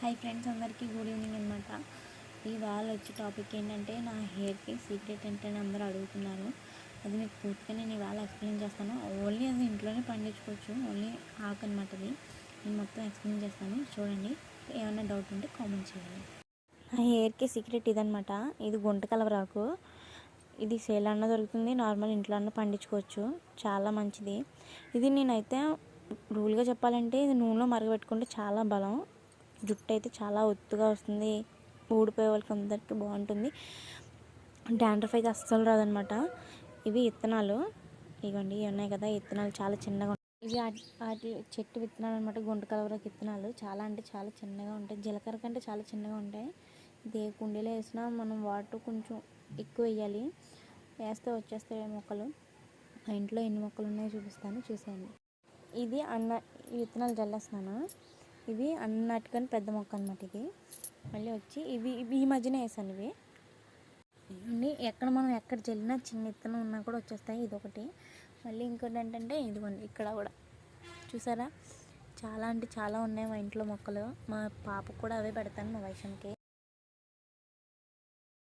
Hi friends అందరికీ good evening అనమాట ఇవాళ వచ్చే టాపిక్ ఏంటంటే నా హెయిర్కి సీక్రెట్ ఏంటని అందరూ అడుగుతున్నారు. అది మీకు పూర్తిగా నేను ఇవాళ ఎక్స్ప్లెయిన్ చేస్తాను. ఓన్లీ అది ఇంట్లోనే పండించుకోవచ్చు. ఓన్లీ ఆకు అనమాట అది. నేను మొత్తం ఎక్స్ప్లెయిన్ చేస్తాను. చూడండి. ఏమైనా డౌట్ ఉంటే కామెంట్ చేయండి. నా హెయిర్కి సీక్రెట్ ఇదనమాట ఇది గుంట కలవరాకు ఇది సేల్ అన్న దొరుకుతుంది. నార్మల్ ఇంట్లో అన్న పండించుకోవచ్చు. చాలా మంచిది. ఇది నేనైతే రూల్గా చెప్పాలంటే ఇది నూనెలో మరగబెట్టుకుంటే చాలా బలం. జుట్టు అయితే చాలా ఒత్తుగా వస్తుంది. ఊడిపోయే వాళ్ళకి అందరికీ బాగుంటుంది. డాండ్రఫ్ అయితే అస్సలు రాదనమాట. ఇవి విత్తనాలు ఇవ్వండి ఇవి ఉన్నాయి కదా విత్తనాలు చాలా చిన్నగా ఉంటాయి. ఇవి వాటి- చెట్టు విత్తనాలు అనమాట గుంట కలవరకు విత్తనాలు చాలా అంటే చాలా చిన్నగా ఉంటాయి. జీలకర్ర కంటే చాలా చిన్నగా ఉంటాయి. ఇది ఏ కుండీలో వేసినా మనం వాటర్ కొంచెం ఎక్కువ వేయాలి. వేస్తే వచ్చేస్తాయి మొక్కలు. మా ఇంట్లో ఎన్ని మొక్కలు ఉన్నాయో చూపిస్తాను. చూసేయండి. ఇది అన్న విత్తనాలు జల్లేస్తున్నాను. ఇవి అన్నట్టుగానే పెద్ద మొక్క అనమాట ఇది మళ్ళీ వచ్చి ఇవి ఇవి ఈ మధ్యన వేసాను ఇవి. ఇవన్నీ ఎక్కడ మనం ఎక్కడ చల్లినా చిన్న ఇత్తనం ఉన్నా కూడా వచ్చేస్తాయి. ఇది ఒకటి మళ్ళీ ఇంకోటి ఏంటంటే ఇదిగోండి ఇక్కడ కూడా. చూసారా? చాలా అంటే చాలా ఉన్నాయి మా ఇంట్లో మొక్కలు. మా పాపకు కూడా అవే పెడతాను మా వైషంకి